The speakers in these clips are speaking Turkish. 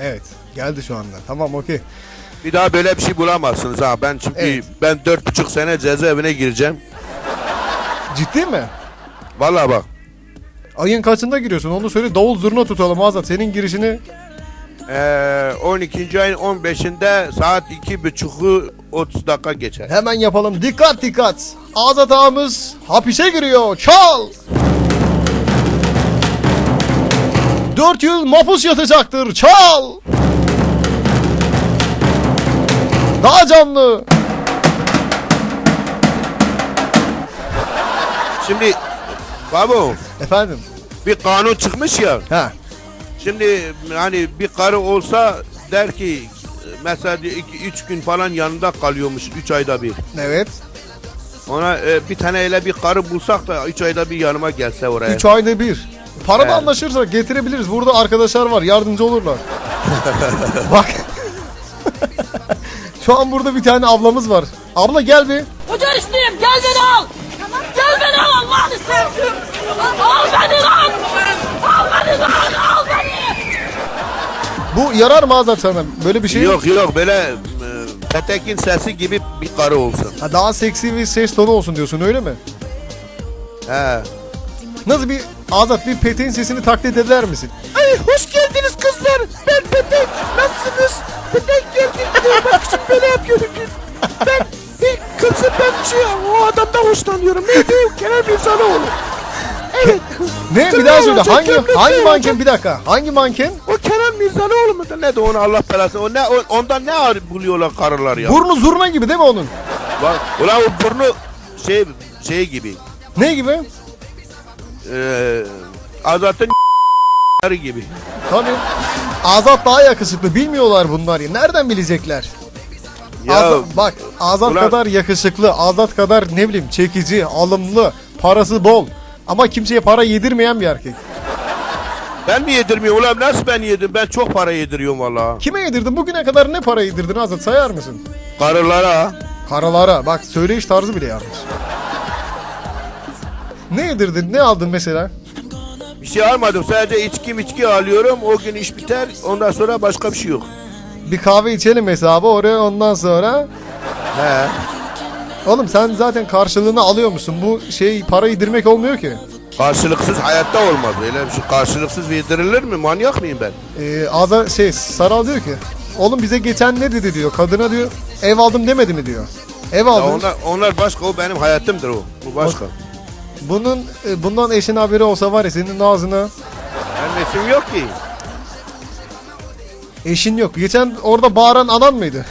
Evet. Geldi şu anda. Tamam okey. Bir daha böyle bir şey bulamazsınız ha. Ben çünkü Evet. ben dört buçuk sene cezaevine gireceğim. Ciddi mi? Vallahi bak. Ayın kaçında giriyorsun? Onu söyle davul zurna tutalım Azat. Senin girişini Ee, 12. ayın 15'inde saat iki buçuğu 30 dakika geçer. hemen yapalım. Dikkat dikkat. Azat ağamız hapise giriyor. Çal. 4 yıl mahpus yatacaktır. Çal. Daha canlı. Şimdi babo Efendim. bir kanun çıkmış ya. Ha. Şimdi hani bir karı olsa der ki mesela 3 gün falan yanında kalıyormuş 3 ayda bir. Evet. Ona e, bir tane öyle bir karı bulsak da 3 ayda bir yanıma gelse oraya. 3 ayda bir. Para da anlaşırsak getirebiliriz. Burada arkadaşlar var. Yardımcı olurlar. Bak. Şu an burada bir tane ablamız var. Abla gel bir. Hoca üstüyüm gel beni al. Gel beni al Allah'ını sevdim. Al beni lan. Al beni lan al beni. Bu yarar mı Azat sana? Böyle bir şey Yok yok böyle e, petekin sesi gibi bir karı olsun. Ha, daha seksi bir ses tonu olsun diyorsun öyle mi? He. Nasıl bir Azat bir peteğin sesini taklit eder misin? Ay hoş geldiniz kızlar. Ben Petek. Nasılsınız? Petek geldi. Bak küçük böyle yapıyorum. Ben bir kızı ben şey, o adamdan hoşlanıyorum. Neydi? Kenan Mirzaloğlu. Evet. Ne bir daha söyle. Hangi hangi manken bir dakika. Hangi manken? O Kenan Mirzaloğlu mudur? Ne de onu Allah belasını. O ne o, ondan ne ağır buluyorlar karılar ya? Burnu zurna gibi değil mi onun? Bak, ulan o burnu şey şey gibi. Ne gibi? Eee Azat'ın gibi. Tabii. Azat daha yakışıklı. Bilmiyorlar bunlar ya. Nereden bilecekler? Ya Azat, bak Azat Ulan- kadar yakışıklı, Azat kadar ne bileyim çekici, alımlı, parası bol. Ama kimseye para yedirmeyen bir erkek. ben mi yedirmiyorum ulan nasıl ben yedim? Ben çok para yediriyorum valla. Kime yedirdin? Bugüne kadar ne para yedirdin Azat sayar mısın? Karılara. Karalara. Bak söyleyiş tarzı bile yanlış. Ne yedirdin? Ne aldın mesela? Bir şey almadım. Sadece içki içki alıyorum. O gün iş biter. Ondan sonra başka bir şey yok. Bir kahve içelim hesabı oraya ondan sonra. He. Oğlum sen zaten karşılığını alıyor musun? Bu şey para yedirmek olmuyor ki. Karşılıksız hayatta olmaz. Öyle bir şey karşılıksız verdirilir mi? Manyak mıyım ben? Ee, Azat şey Saral diyor ki. Oğlum bize geçen ne dedi diyor. Kadına diyor ev aldım demedi mi diyor. Ev Ya aldım. onlar, onlar başka. O benim hayatımdır o. Bu başka. Bunun e, bundan eşin haberi olsa var ya senin ağzına eşim yok ki. eşin yok. Geçen orada bağıran anan mıydı?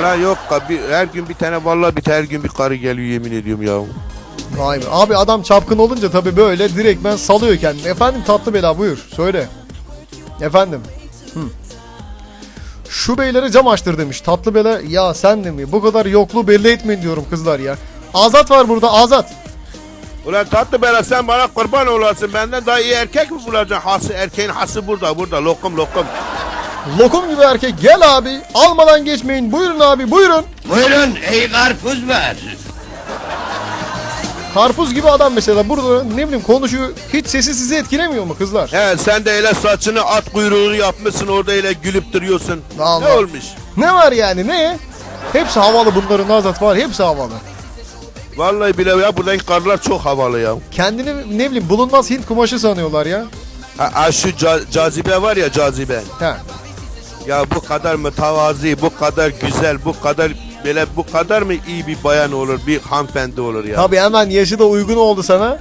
Ulan yok. Bir, her gün bir tane vallahi bir her gün bir karı geliyor yemin ediyorum ya. Vay be. Abi adam çapkın olunca tabii böyle direkt ben salıyor kendini. Efendim tatlı bela buyur söyle. Efendim. Hı. Şu beylere cam açtır demiş. Tatlı bela ya sen de mi? Bu kadar yokluğu belli etmeyin diyorum kızlar ya. Azat var burada Azat. Ulan tatlı bela sen bana kurban olasın. Benden daha iyi erkek mi bulacaksın? Hası, erkeğin hası burada burada. Lokum lokum. Lokum gibi erkek gel abi. Almadan geçmeyin. Buyurun abi buyurun. Buyurun ey karpuz var. Karpuz gibi adam mesela burada ne bileyim konuşuyor. Hiç sesi sizi etkilemiyor mu kızlar? He sen de öyle saçını at kuyruğunu yapmışsın orada öyle gülüp duruyorsun. Allah. Ne olmuş? Ne var yani ne? Hepsi havalı bunların Azat var. Hepsi havalı. Vallahi bile ya buradaki karılar çok havalı ya. Kendini ne bileyim bulunmaz Hint kumaşı sanıyorlar ya. Ha, ha, şu ca- cazibe var ya cazibe. Ha. Ya bu kadar mütevazi, bu kadar güzel, bu kadar böyle bu kadar mı iyi bir bayan olur, bir hanımefendi olur ya? Tabii hemen yaşı da uygun oldu sana.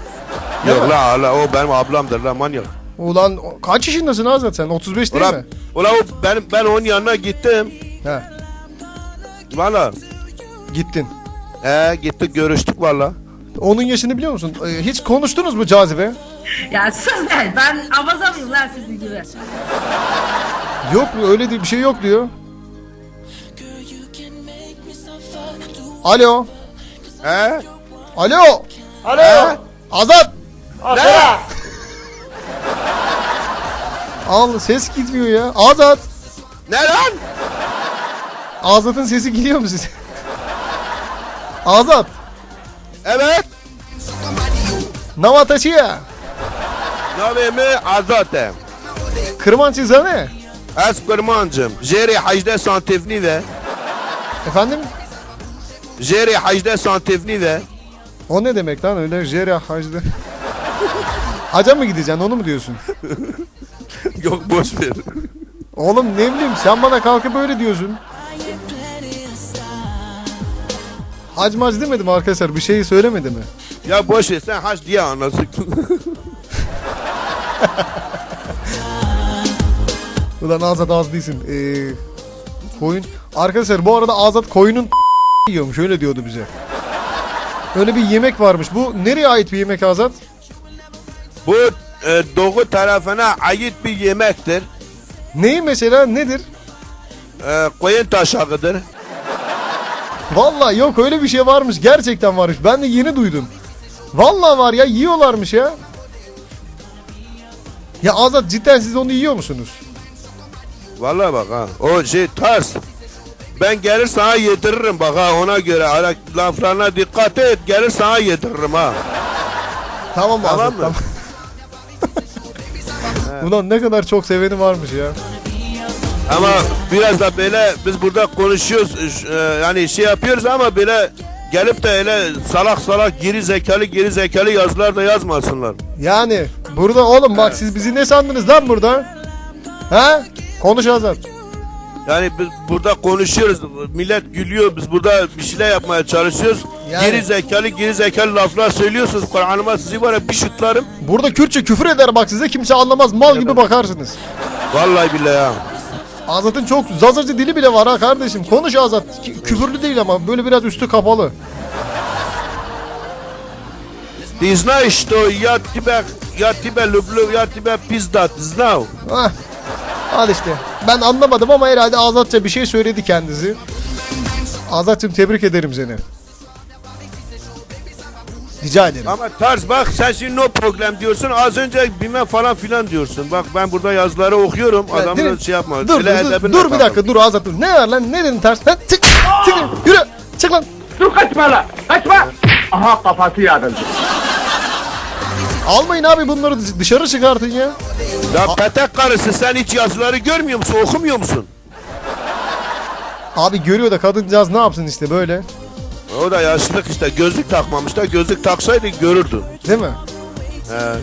Değil Yok mi? la la o benim ablamdır la manyak. Ulan o- kaç yaşındasın Azat sen? 35 değil Ulan, mi? ulan o benim ben onun yanına gittim. Ha. Valla. Gittin. He gittik görüştük valla. Onun yaşını biliyor musun? Ee, hiç konuştunuz mu Cazibe? Ya sus be ben avazamıyım lan sizin gibi. Yok mu? Öyle bir şey yok diyor. Alo. He? Alo. He? Azat. Ne? Al ses gitmiyor ya. Azat. Ne lan? Azat'ın sesi gidiyor mu size? Azat. Evet. Navataçıya. Navimi Azate. Kırman çizane. Ez kurmancım. Jeri hajde santifni ve. Efendim? Jeri hajde santifni ve. O ne demek lan öyle Jera Hacdı. Haca mı gideceksin onu mu diyorsun? Yok boş ver. Oğlum ne bileyim sen bana kalkıp böyle diyorsun. Hac mac demedim arkadaşlar bir şeyi söylemedi mi? Ya boş ver sen hac diye anlasın. Ulan Azat az değilsin. Ee, koyun. Arkadaşlar bu arada Azat koyunun yiyormuş öyle diyordu bize. Öyle bir yemek varmış. Bu nereye ait bir yemek Azat? Bu e, doğu tarafına ait bir yemektir. Neyi mesela nedir? E, koyun taşağıdır. Vallahi yok öyle bir şey varmış. Gerçekten varmış. Ben de yeni duydum. Vallahi var ya yiyorlarmış ya. Ya Azat cidden siz onu yiyor musunuz? Vallahi bak ha. O şey ters. Ben gelir sana yediririm bak ha ona göre. Ara, laflarına dikkat et. Gelir sana yediririm ha. Tamam Tamam Azat? mı? Tamam. Ulan ne kadar çok seveni varmış ya. Ama biraz da böyle biz burada konuşuyoruz. e, yani şey yapıyoruz ama böyle gelip de öyle salak salak geri zekalı geri zekalı yazılar da yazmasınlar. Yani burada oğlum bak siz bizi ne sandınız lan burada? Ha? Konuş Azat. Yani biz burada konuşuyoruz. Millet gülüyor. Biz burada bir şeyler yapmaya çalışıyoruz. Yani- Geri zekalı geri zekalı laflar söylüyorsunuz. Kur'an'ıma sizi var ya bir şutlarım. Burada Kürtçe küfür eder bak size kimse anlamaz mal gibi bakarsınız. Vallahi billahi ya. Azat'ın çok zazacı dili bile var ha kardeşim. Konuş Azat. Kü- Küfürlü değil ama böyle biraz üstü kapalı. Ты знаешь, что я тебя, я тебя люблю, я тебя пизда, ты знал? Hah. Al işte. Ben anlamadım ama herhalde Azatça bir şey söyledi kendisi. Azat'cığım tebrik ederim seni. Rica ederim. Ama tarz bak sen şimdi no problem diyorsun. Az önce bilmem falan filan diyorsun. Bak ben burada yazıları okuyorum. Ya, Adamı direkt- şey yapma. Dur dur, Öyle dur, edebinle dur bir dakika dur Azat dur. Ne var lan ne dedin ters? Ha, çık çık yürü çık lan. Dur kaçma lan kaçma. Aha kafası yarıldı. Almayın abi bunları dış- dışarı çıkartın ya. Ya petek karısı sen hiç yazıları görmüyor musun? Okumuyor musun? Abi görüyor da kadıncağız ne yapsın işte böyle. O da yaşlılık işte. Gözlük takmamış da gözlük taksaydı görürdü. Değil mi? He.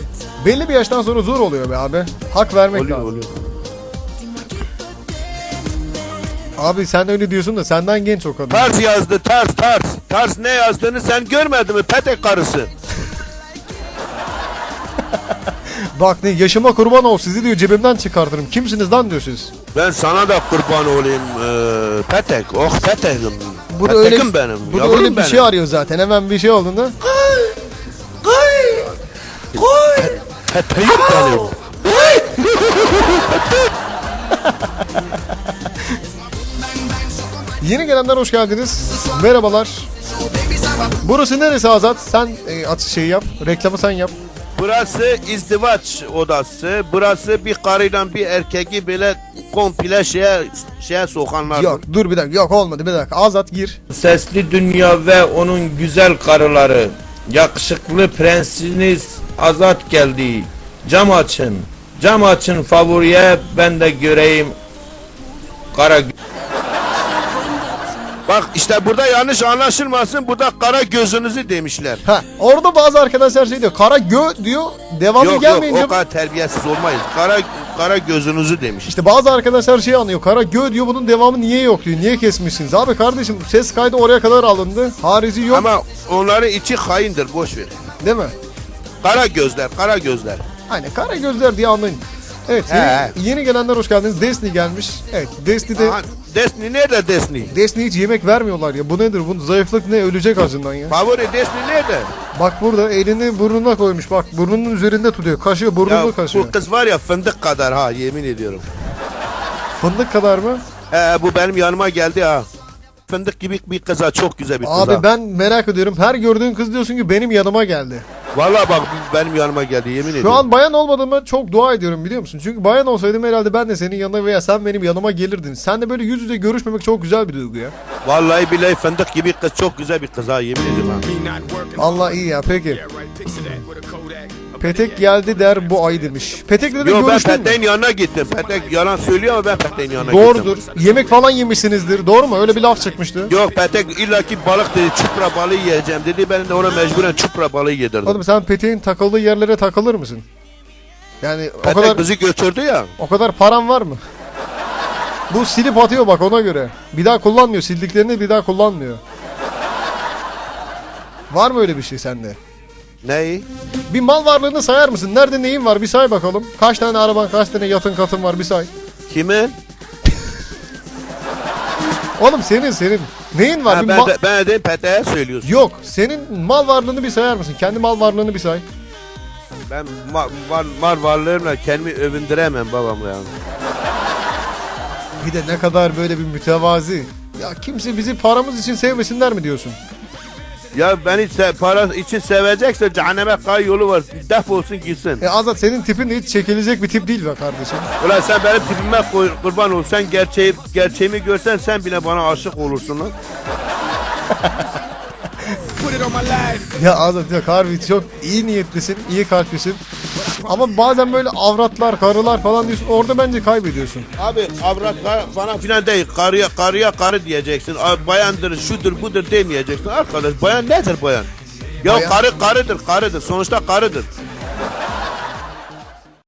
Belli bir yaştan sonra zor oluyor be abi. Hak vermek Oluyor lazım. oluyor. Abi sen öyle diyorsun da senden genç o kadın. Tarz yazdı tarz tarz. Tarz ne yazdığını sen görmedin mi? Petek karısı. Bak ne yaşıma kurban ol sizi diyor cebimden çıkartırım. Kimsiniz lan diyor siz. Ben sana da kurban olayım. Ee, petek. Oh petekim. Bu da Petekim öyle, benim. Bu da yavrum öyle bir benim. şey arıyor zaten. Hemen bir şey olduğunda. Peteğim benim. Yeni gelenler hoş geldiniz. Merhabalar. Burası neresi Azat? Sen e, at şey yap. Reklamı sen yap. Burası izdivaç odası. Burası bir karıyla bir erkeği böyle komple şeye, şeye sokanlar. Yok dur bir dakika. Yok olmadı bir dakika. Azat gir. Sesli Dünya ve onun güzel karıları, yakışıklı prensiniz Azat geldi. Cam açın, cam açın favoriye ben de göreyim. Kara Bak işte burada yanlış anlaşılmasın. Burada kara gözünüzü demişler. Ha orada bazı arkadaşlar şey diyor. Kara gö diyor. Devamı Yok yok gelmeyince o kadar terbiyesiz olmayız. Kara kara gözünüzü demiş. İşte bazı arkadaşlar şey anlıyor. Kara gö diyor bunun devamı niye yok diyor. Niye kesmişsiniz? Abi kardeşim ses kaydı oraya kadar alındı. Harici yok. Ama onların içi haindir boş ver. Değil mi? Kara gözler, kara gözler. Aynen kara gözler diye anlayın. Evet He. yeni, yeni gelenler hoş geldiniz. Destiny gelmiş. Evet Destiny'de Aha, Destiny nerede Destiny? Destiny hiç yemek vermiyorlar ya. Bu nedir? Bu zayıflık ne? Ölecek acından ya. Favori Destiny nerede? Bak burada elini burnuna koymuş. Bak burnunun üzerinde tutuyor. Kaşıyor burnunu Ya kaşıyor. bu kız var ya fındık kadar ha yemin ediyorum. Fındık kadar mı? He bu benim yanıma geldi ha. Fındık gibi bir kıza çok güzel bir kız Abi ben merak ediyorum. Her gördüğün kız diyorsun ki benim yanıma geldi. Vallahi bak benim yanıma geldi yemin Şu ediyorum. an bayan olmadığıma çok dua ediyorum biliyor musun? Çünkü bayan olsaydım herhalde ben de senin yanına veya sen benim yanıma gelirdin. Sen de böyle yüz yüze görüşmemek çok güzel bir duygu ya. Vallahi billahi fındık gibi kız çok güzel bir kız ha yemin ediyorum ha. Allah iyi ya peki. Petek geldi der bu ay demiş. Petek'le de Yok ben görüştün mü? Petek'in yanına gittim. Petek yalan söylüyor ama ben Petek'in yanına gittim. Doğrudur. Yemek falan yemişsinizdir. Doğru mu? Öyle bir laf çıkmıştı. Yok Petek illaki balık dedi çupra balığı yiyeceğim dedi. Ben de ona mecburen çupra balığı yedirdim. Oğlum sen Petek'in takıldığı yerlere takılır mısın? Yani o Petek kadar bizi götürdü ya. o kadar paran var mı? Bu silip atıyor bak ona göre. Bir daha kullanmıyor. Sildiklerini bir daha kullanmıyor. Var mı öyle bir şey sende? Neyi? Bir mal varlığını sayar mısın? Nerede neyin var? Bir say bakalım. Kaç tane araban, kaç tane yatın katın var? Bir say. Kimin? Oğlum senin senin. Neyin var? Ha, bir ben, ma- de, ben de Petek'e söylüyorsun. Yok. Senin mal varlığını bir sayar mısın? Kendi mal varlığını bir say. Ben ma, var, var varlığımla kendimi övündüremem babam ya. Bir de ne kadar böyle bir mütevazi. Ya kimse bizi paramız için sevmesinler mi diyorsun? Ya beni se- para için sevecekse cehenneme kay yolu var. Defolsun gitsin. E Azat senin tipin hiç çekilecek bir tip değil be kardeşim. Ulan sen benim tipime kurban ol. Sen gerçeği, gerçeğimi görsen sen bile bana aşık olursun lan. Ya Azat yok harbi çok iyi niyetlisin, iyi kalplisin. Ama bazen böyle avratlar, karılar falan diyorsun. Orada bence kaybediyorsun. Abi avrat kar- falan filan değil. Karıya karıya karı diyeceksin. Abi, bayandır, şudur, budur demeyeceksin. Arkadaş bayan nedir bayan? Ya Bayan- karı karıdır, karıdır. Sonuçta karıdır.